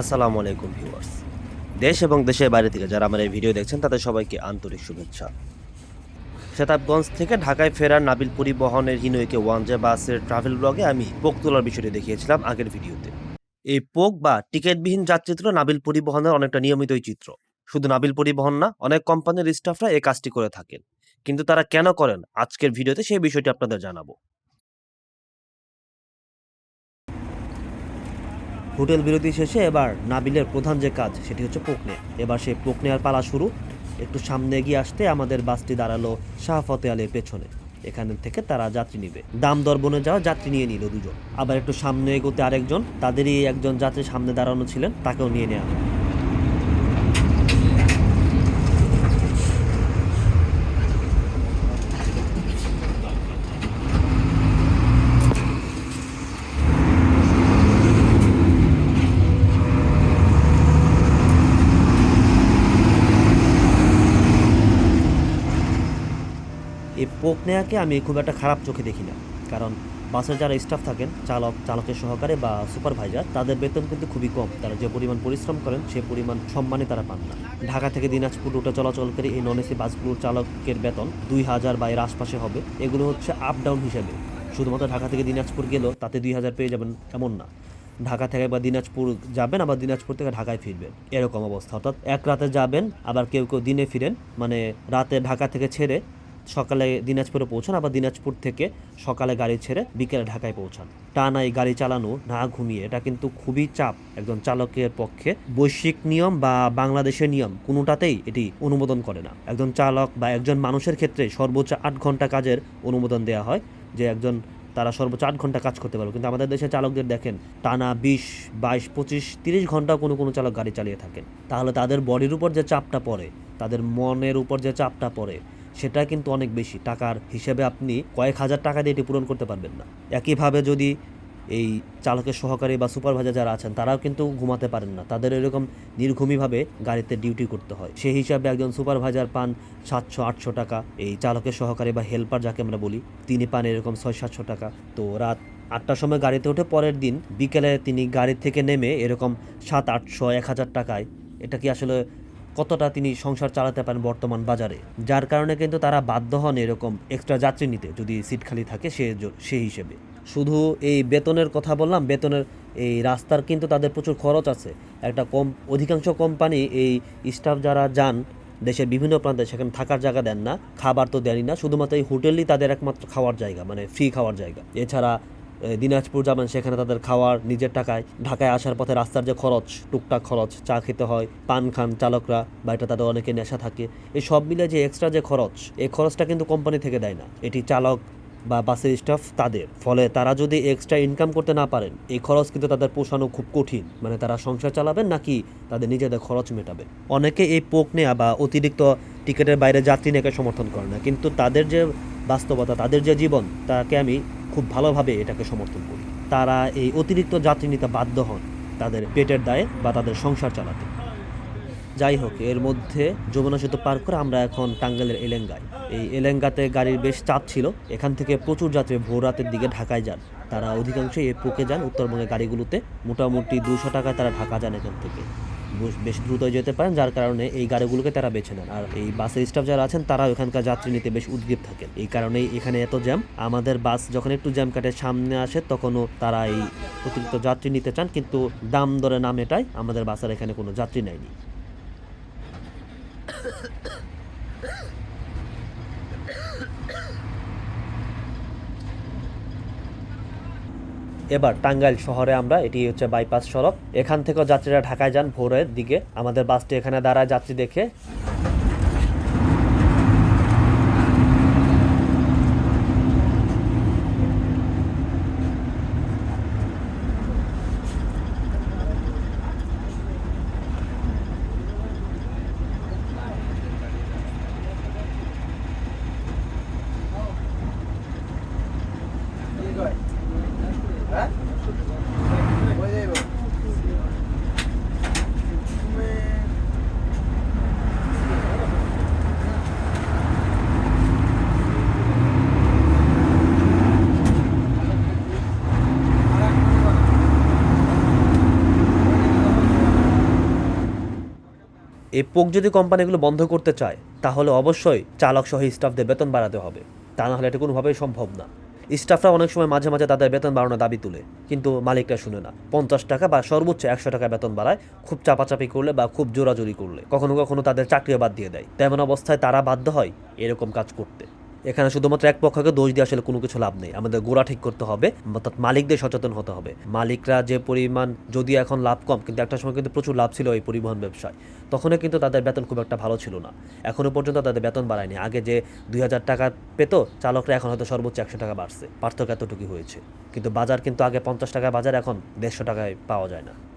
আসসালামু আলাইকুম ভিউয়ার্স। দেশ এবং দেশের বাইরে থেকে যারা আমার এই ভিডিও দেখছেন, তাদের সবাইকে আন্তরিক শুভেচ্ছা। শতাবগঞ্জ থেকে ঢাকায় ফেরার নাবিল পরিবহনের হিনোইকে ওয়ানজে বাসের ট্রাভেল ব্লগে আমি পোক তোলার বিষয়টি দেখিয়েছিলাম আগের ভিডিওতে। এই পোক বা টিকিটবিহীন যাত্রীত্র নাবিল পরিবহনের অনেকটা নিয়মিতই চিত্র। শুধু নাবিল পরিবহন না, অনেক কোম্পানির স্টাফরা এই কাজটি করে থাকেন। কিন্তু তারা কেন করেন? আজকের ভিডিওতে সেই বিষয়টি আপনাদের জানাব। হোটেল বিরতি শেষে এবার নাবিলের প্রধান যে কাজ, সেটি হচ্ছে পোকনে। এবার সেই পোকনে আর পালা শুরু। একটু সামনে এগিয়ে আসতে আমাদের বাসটি দাঁড়াল শাহফতে আলীর পেছনে। এখান থেকে তারা যাত্রী নিবে। দাম দর বনে যাওয়া যাত্রী নিয়ে নিল দুজন। আবার একটু সামনে এগোতে আরেকজন। তাদেরই একজন যাত্রী সামনে দাঁড়ানো ছিলেন, তাকেও নিয়ে নেওয়া এই পোক নেয়াকে আমি খুব একটা খারাপ চোখে দেখি না। কারণ বাসের যারা স্টাফ থাকেন, চালক, চালকের সহকারে বা সুপারভাইজার তাদের বেতন কিন্তু খুবই কম। তারা যে পরিমাণ পরিশ্রম করেন, সে পরিমাণ সম্মানে তারা পান না। ঢাকা থেকে দিনাজপুর রুটে চলাচলকারী এই নন এসি বাসগুলোর চালকের বেতন দুই হাজার বা এর আশপাশে হবে। এগুলো হচ্ছে আপ ডাউন হিসেবে। শুধুমাত্র ঢাকা থেকে দিনাজপুর গেলেও তাতে দুই হাজার পেয়ে যাবেন এমন না। ঢাকা থেকে বা দিনাজপুর যাবেন, আবার দিনাজপুর থেকে ঢাকায় ফিরবেন। এরকম অবস্থা। অর্থাৎ এক রাতে যাবেন, আবার কেউ কেউ দিনে ফিরেন। মানে রাতে ঢাকা থেকে ছেড়ে সকালে দিনাজপুরে পৌঁছান, আবার দিনাজপুর থেকে সকালে গাড়ি ছেড়ে বিকেলে ঢাকায় পৌঁছান। টানা এই গাড়ি চালানো, না ঘুমিয়ে, এটা কিন্তু খুবই চাপ একজন চালকের পক্ষে। বৈশ্বিক নিয়ম বা বাংলাদেশের নিয়ম কোনোটাতেই এটি অনুমোদন করে না। একজন চালক বা একজন মানুষের ক্ষেত্রে সর্বোচ্চ আট ঘণ্টা কাজের অনুমোদন দেওয়া হয় যে একজন, তারা সর্বোচ্চ আট ঘণ্টা কাজ করতে পারবে। কিন্তু আমাদের দেশের চালকদের দেখেন, টানা বিশ, বাইশ, পঁচিশ, তিরিশ ঘন্টাও কোনো কোনো চালক গাড়ি চালিয়ে থাকেন। তাহলে তাদের বডির উপর যে চাপটা পড়ে, তাদের মনের উপর যে চাপটা পড়ে সেটা কিন্তু অনেক বেশি। টাকার হিসেবে আপনি কয়েক হাজার টাকা দিয়ে এটি পূরণ করতে পারবেন না। একইভাবে যদি এই চালকের সহকারী বা সুপারভাইজার যারা আছেন, তারাও কিন্তু ঘুমাতে পারেন না। তাদের এরকম নির্ঘুমীভাবে গাড়িতে ডিউটি করতে হয়। সেই হিসাবে একজন সুপারভাইজার পান সাতশো, আটশো টাকা। এই চালকের সহকারী বা হেল্পার যাকে আমরা বলি, তিনি পান এরকম ছয়, সাতশো টাকা। তো রাত আটটার সময় গাড়িতে উঠে পরের দিন বিকেলে তিনি গাড়ি থেকে নেমে এরকম সাত, আটশো, এক হাজার টাকায়, এটা কি আসলে কতটা তিনি সংসার চালাতে পারেন বর্তমান বাজারে? যার কারণে কিন্তু তারা বাধ্য হন এরকম এক্সট্রা যাত্রী নিতে, যদি সিট খালি থাকে সে সেই হিসেবে। শুধু এই বেতনের কথা বললাম, বেতনের এই রাস্তার কিন্তু তাদের প্রচুর খরচ আছে। একটা কম, অধিকাংশ কোম্পানি এই স্টাফ যারা যান, দেশের বিভিন্ন প্রান্তে সেখানে থাকার জায়গা দেন না, খাবার তো দেনই না, শুধুমাত্র এই হোটেলই তাদের একমাত্র খাওয়ার জায়গা মানে ফ্রি খাওয়ার জায়গা। এছাড়া দিনাজপুর যাবেন, সেখানে তাদের খাওয়ার নিজের টাকায়। ঢাকায় আসার পথে রাস্তার যে খরচ, টুকটাক খরচ, চা খেতে হয়, পান খান চালকরা বা এটা তাদের অনেকে নেশা থাকে, এই সব মিলে যে এক্সট্রা যে খরচ, এই খরচটা কিন্তু কোম্পানি থেকে দেয় না। এটি চালক বা বাসের স্টাফ তাদের। ফলে তারা যদি এক্সট্রা ইনকাম করতে না পারেন, এই খরচ কিন্তু তাদের পোষানো খুব কঠিন। মানে তারা সংসার চালাবেন নাকি তাদের নিজেদের খরচ মেটাবে অনেকে এই পোক নেয়া বা অতিরিক্ত টিকিটের বাইরে যাত্রী নেকে সমর্থন করে না। কিন্তু তাদের যে বাস্তবতা, তাদের যে জীবন, তাকে আমি খুব ভালোভাবে এটাকে সমর্থন করি। তারা এই অতিরিক্ত যাত্রী নিতে বাধ্য হন তাদের পেটের দায়ে বা তাদের সংসার চালাতে। যাই হোক, এর মধ্যে যমুনা সেতু পার করে আমরা এখন টাঙ্গাইলের এলেঙ্গায়। এই এলেঙ্গাতে গাড়ির বেশ চাপ ছিল। এখান থেকে প্রচুর যাত্রী ভোর রাতের দিকে ঢাকায় যান। তারা অধিকাংশই এ পোকে যান উত্তরবঙ্গের গাড়িগুলোতে। মোটামুটি দুশো টাকায় তারা ঢাকা যান এখান থেকে। বেশ- দ্রুত যেতে পারেন, যার কারণে এই গাড়িগুলোকে তারা বেছে নেন। আর এই বাসের স্টাফ যারা আছেন তারা ওখানকার যাত্রী নিতে বেশ উদ্গ্রীব থাকেন। এই কারণেই এখানে এত জ্যাম আমাদের বাস যখন একটু জ্যাম কাটে সামনে আসে, তখনও তারা এই অতিরিক্ত যাত্রী নিতে চান, কিন্তু দাম দরে নাম এটাই আমাদের বাসের এখানে কোনো যাত্রী নেয়নি। এবার টাঙ্গাইল শহরে আমরা, এটি হচ্ছে বাইপাস সড়ক এখান থেকেও যাত্রীরা ঢাকায় যান ভোরের দিকে আমাদের বাসটি এখানে দাঁড়ায় যাত্রী দেখে good. এই পোক যদি কোম্পানিগুলো বন্ধ করতে চায়, তাহলে অবশ্যই চালক সহ স্টাফদের বেতন বাড়াতে হবে। তা না হলে এটা কোনোভাবেই সম্ভব না। স্টাফরা অনেক সময় মাঝে মাঝে তাদের বেতন বাড়ানোর দাবি তুলে, কিন্তু মালিকরা শুনে না। পঞ্চাশ টাকা বা সর্বোচ্চ একশো টাকা বেতন বাড়ায় খুব চাপাচাপি করলে বা খুব জোরাজোরি করলে। কখনো কখনো তাদের চাকরিও বাদ দিয়ে দেয়। তেমন অবস্থায় তারা বাধ্য হয় এরকম কাজ করতে। এখানে শুধুমাত্র এক পক্ষকে দোষ দিয়ে আসলে কোনো কিছু লাভ নেই। আমাদের গোড়া ঠিক করতে হবে, অর্থাৎ মালিকদের সচেতন হতে হবে। মালিকরা যে পরিমাণ, যদি এখন লাভ কম, কিন্তু একটা সময় কিন্তু প্রচুর লাভ ছিল এই পরিবহন ব্যবসায়, তখনও কিন্তু তাদের বেতন খুব একটা ভালো ছিল না। এখনও পর্যন্ত তাদের বেতন বাড়ায়নি। আগে যে দুই হাজার টাকা পেতো, চালকরা এখন হয়তো সর্বোচ্চ একশো টাকা বাড়ছে। পার্থক্য এতটুকু হয়েছে। কিন্তু বাজার কিন্তু আগে পঞ্চাশ টাকা বাজার, এখন দেড়শো টাকায় পাওয়া যায় না।